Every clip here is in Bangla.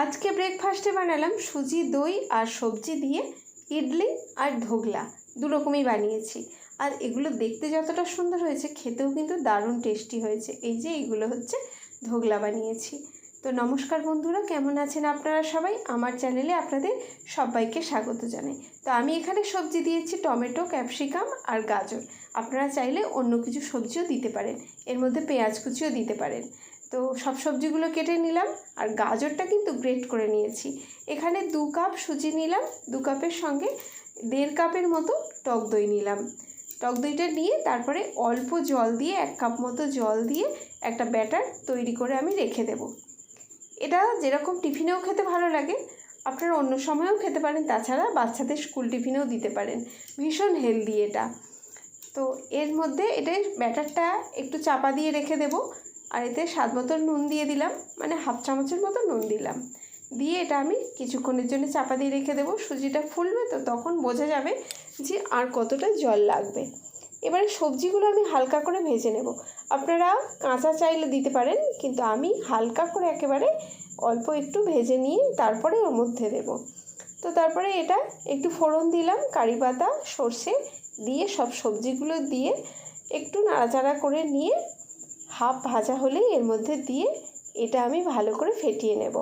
আজকে ব্রেকফাস্টে বানালাম সুজি, দই আর সবজি দিয়ে ইডলি আর ধোগলা দু রকমই বানিয়েছি। আর এগুলো দেখতে যতটা সুন্দর হয়েছে, খেতেও কিন্তু দারুণ টেস্টি হয়েছে। এই যে এইগুলো হচ্ছে ধোগলা বানিয়েছি। তো নমস্কার বন্ধুরা, কেমন আছেন আপনারা সবাই? আমার চ্যানেলে আপনাদের সবাইকে স্বাগত জানাই। তো আমি এখানে সবজি দিয়েছি টমেটো, ক্যাপসিকাম আর গাজর। আপনারা চাইলে অন্য কিছু সবজিও দিতে পারেন। এর মধ্যে পেঁয়াজ কুচিও দিতে পারেন। তো সব সবজিগুলো কেটে নিলাম আর গাজরটা কিন্তু গ্রেট করে নিয়েছি। এখানে দু কাপ সুজি নিলাম, দু কাপের সঙ্গে দেড় কাপের মতো টক দই নিলাম। টক দইটা নিয়ে তারপরে অল্প জল দিয়ে, এক কাপ মতো জল দিয়ে একটা ব্যাটার তৈরি করে আমি রেখে দেব। এটা যেরকম টিফিনেও খেতে ভালো লাগে, আপনারা অন্য সময়ও খেতে পারেন, তাছাড়া বাচ্চাদের স্কুল টিফিনেও দিতে পারেন। ভীষণ হেলদি এটা। তো এর মধ্যে এটা ব্যাটারটা একটু চাপা দিয়ে রেখে দেবো আর এতে স্বাদ মতো নুন দিয়ে দিলাম মানে হাফ চামচের মতো নুন দিলাম। দিয়ে এটা আমি কিছুক্ষণের জন্য চাপা দিয়ে রেখে দেবো। সুজিটা ফুলবে তো তখন বোঝা যাবে যে আর কতটা জল লাগবে। এবারে সবজিগুলো আমি হালকা করে ভেজে নেব। আপনারা কাঁচা চাইলে দিতে পারেন, কিন্তু আমি হালকা করে একেবারে অল্প একটু ভেজে নিয়ে তারপরে ওর মধ্যে দেব। তো তারপরে এটা একটু ফোড়ন দিলাম, কারি পাতা, সর্ষে দিয়ে সব সবজিগুলো দিয়ে একটু নাড়াচাড়া করে নিয়ে হাফ ভাজা হলেই এর মধ্যে দিয়ে এটা আমি ভালো করে ফেটিয়ে নেব।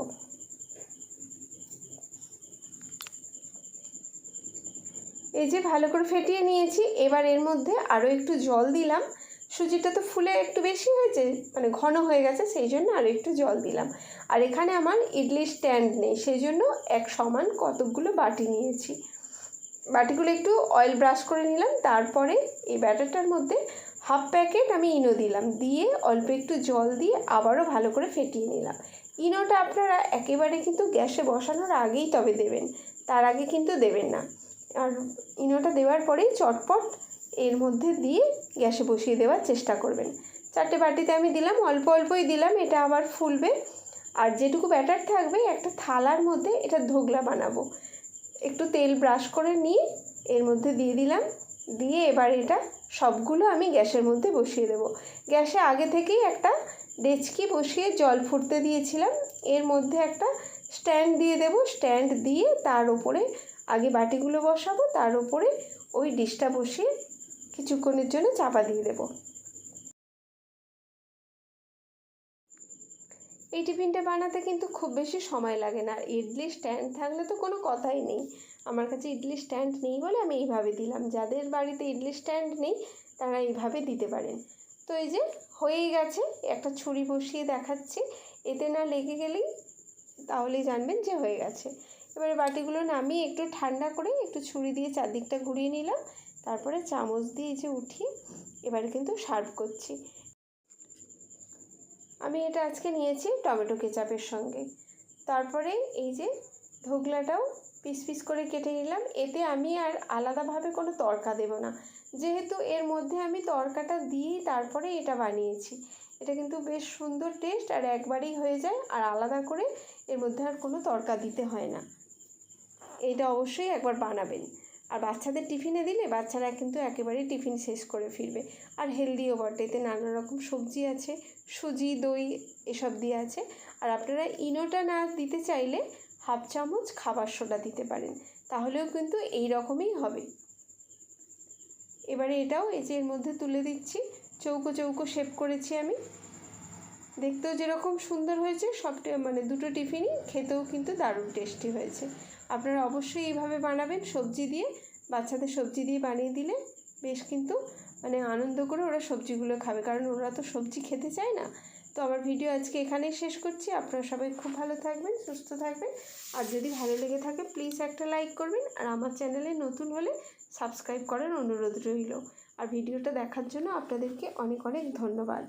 এই যে ভালো করে ফেটিয়ে নিয়েছি, এবার এর মধ্যে আরও একটু জল দিলাম। সুজিটা তো ফুলে একটু বেশি হয়েছে মানে ঘন হয়ে গেছে, সেই জন্য আরও একটু জল দিলাম। আর এখানে আমার ইডলি স্ট্যান্ড নেই, সেই জন্য এক সমান কতকগুলো বাটি নিয়েছি। বাটিগুলো একটু অয়েল ব্রাশ করে নিলাম, তারপরে এই ব্যাটারটার মধ্যে হাফ প্যাকেট আমি ইনো দিলাম। দিয়ে অল্প একটু জল দিয়ে আবারও ভালো করে ফেটিয়ে নিলাম। ইনোটা আপনারা একেবারে কিন্তু গ্যাসে বসানোর আগেই তবে দেবেন। তার আগে কিন্তু দেবেন না। আর ইনোটা দেওয়ার পরেই চটপট এর মধ্যে দিয়ে গ্যাসে বসিয়ে দেওয়ার চেষ্টা করবেন। চারটে বাটিতে আমি দিলাম, অল্প অল্পই দিলাম, এটা আবার ফুলবে। আর যেটুকু ব্যাটার থাকবে, একটা থালার মধ্যে এটা ধোগলা বানাবো। একটু তেল ব্রাশ করে নিয়ে এর মধ্যে দিয়ে দিলাম। দিয়ে এবার এটা সবগুলো আমি গ্যাসের মধ্যে বসিয়ে দেব। গ্যাসে আগে থেকেই একটা ডেচকি বসিয়ে জল ফুটতে দিয়েছিলাম। এর মধ্যে একটা স্ট্যান্ড দিয়ে দেব। স্ট্যান্ড দিয়ে তার উপরে আগে বাটিগুলো বসাবো। তার উপরে ওই ডিশটা বসিয়ে কিছুক্ষণের জন্য চাপা দিয়ে দেবো। এই টিফিনটা বানাতে কিন্তু খুব বেশি সময় লাগে না। আর ইডলি স্ট্যান্ড থাকলে তো কোনো কথাই নেই। আমার কাছে ইডলি স্ট্যান্ড নেই বলে আমি এইভাবে দিলাম। যাদের বাড়িতে ইডলি স্ট্যান্ড নেই, তারা এইভাবে দিতে পারেন। তো এই যে হয়েই গেছে, একটা ছুরি বসিয়ে দেখাচ্ছি। এতে না লেগে গেলেই তাহলেই জানবেন যে হয়ে গেছে। এবারে বাটিগুলো নামিয়ে একটু ঠান্ডা করে একটু ছুরি দিয়ে চারদিকটা ঘুরিয়ে নিলাম। তারপরে চামচ দিয়ে যে উঠিয়ে এবারে কিন্তু সার্ভ করছি। আমি এটা আজকে নিয়েছি টমেটো কেচাপের সঙ্গে। তারপরে এই যে ধোগলাটাও পিস পিস করে কেটে নিলাম। এতে আমি আর আলাদাভাবে কোনো তড়কা দেব না। যেহেতু এর মধ্যে আমি তরকাটা দিয়েই তারপরে এটা বানিয়েছি। এটা কিন্তু বেশ সুন্দর টেস্ট আর একবারেই হয়ে যায় আর আলাদা করে এর মধ্যে আর কোনো তড়কা দিতে হয় না। এটা অবশ্যই একবার বানাবেন। আর বাচ্চাদের টিফিনে দিলে বাচ্চারা কিন্তু একেবারেই টিফিন শেষ করে ফিরবে। আর হেলদিও বটে, এতে নানা রকম সবজি আছে, সুজি, দই এসব দিয়ে আছে। আর আপনারা ইনোটা না দিতে চাইলে হাফ চামচ খাবার সোডা দিতে পারেন, তাহলেও কিন্তু এই রকমই হবে। এবারে এটাও এই যে এর মধ্যে তুলে দিচ্ছি, চৌকো চৌকো শেপ করেছি আমি। দেখতেও যেরকম সুন্দর হয়েছে, সবটা মানে দুটো টিফিনই খেতেও কিন্তু দারুণ টেস্টি হয়েছে। আপনারা অবশ্যই এইভাবে বানাবেন, সবজি দিয়ে। বাচ্চাদের সবজি দিয়ে বানিয়ে দিলে বেশ কিন্তু মানে আনন্দ করে ওরা সবজিগুলো খাবে। কারণ ওরা তো সবজি খেতে চায় না। তো আমার ভিডিও আজকে এখানেই শেষ করছি। আপনারা সবাই খুব ভালো থাকবেন, সুস্থ থাকবেন। আর যদি ভালো লেগে থাকে প্লিজ একটা লাইক করবেন। আর আমার চ্যানেলে নতুন হলে সাবস্ক্রাইব করার অনুরোধ রইল। আর ভিডিওটা দেখার জন্য আপনাদেরকে অনেক অনেক ধন্যবাদ।